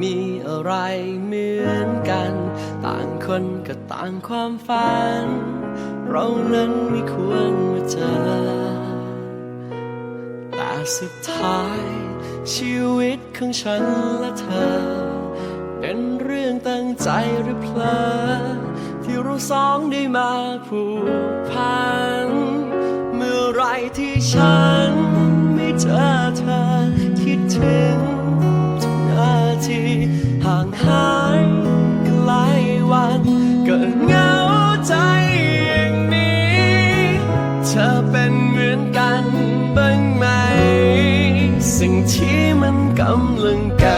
มีอะไรเหมือนกัน ต่างคนก็ต่างความฝัน เรานั้นไม่ควรมาเจอ แต่สุดท้ายชีวิตของฉันและเธอ เป็นเรื่องตั้งใจหรือเพลอที่เราสองได้มาผูก ห่างหายกันหลายวันเกิดเหงาใจอย่างนี้ เธอเป็นเหมือนกันบ้างไหม สิ่งที่มันกำลังเกิด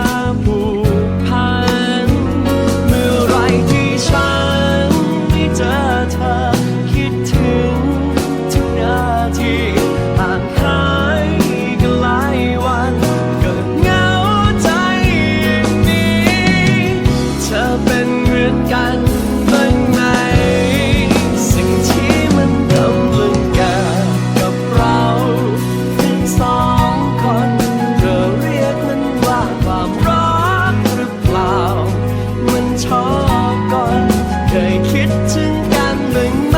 biết chứng can mình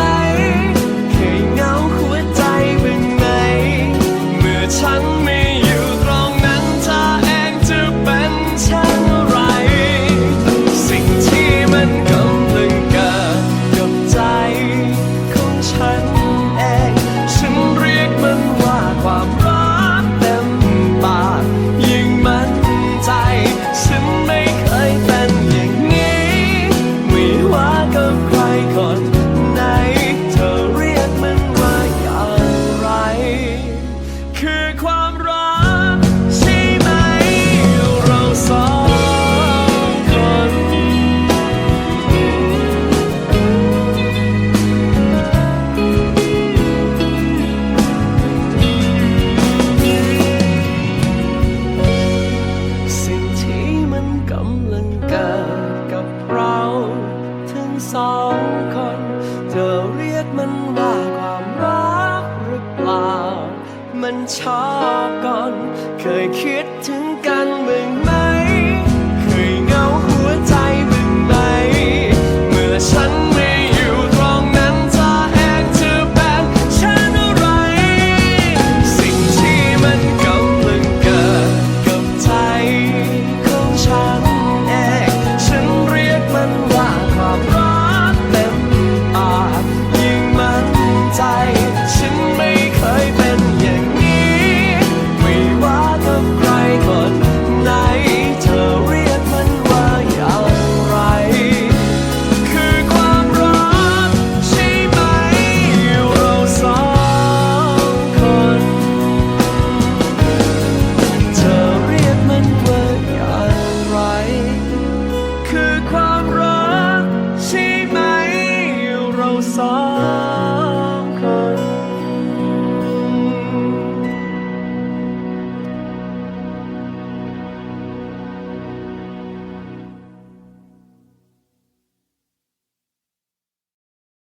ความร ช้าก่อน เคยคิดถึง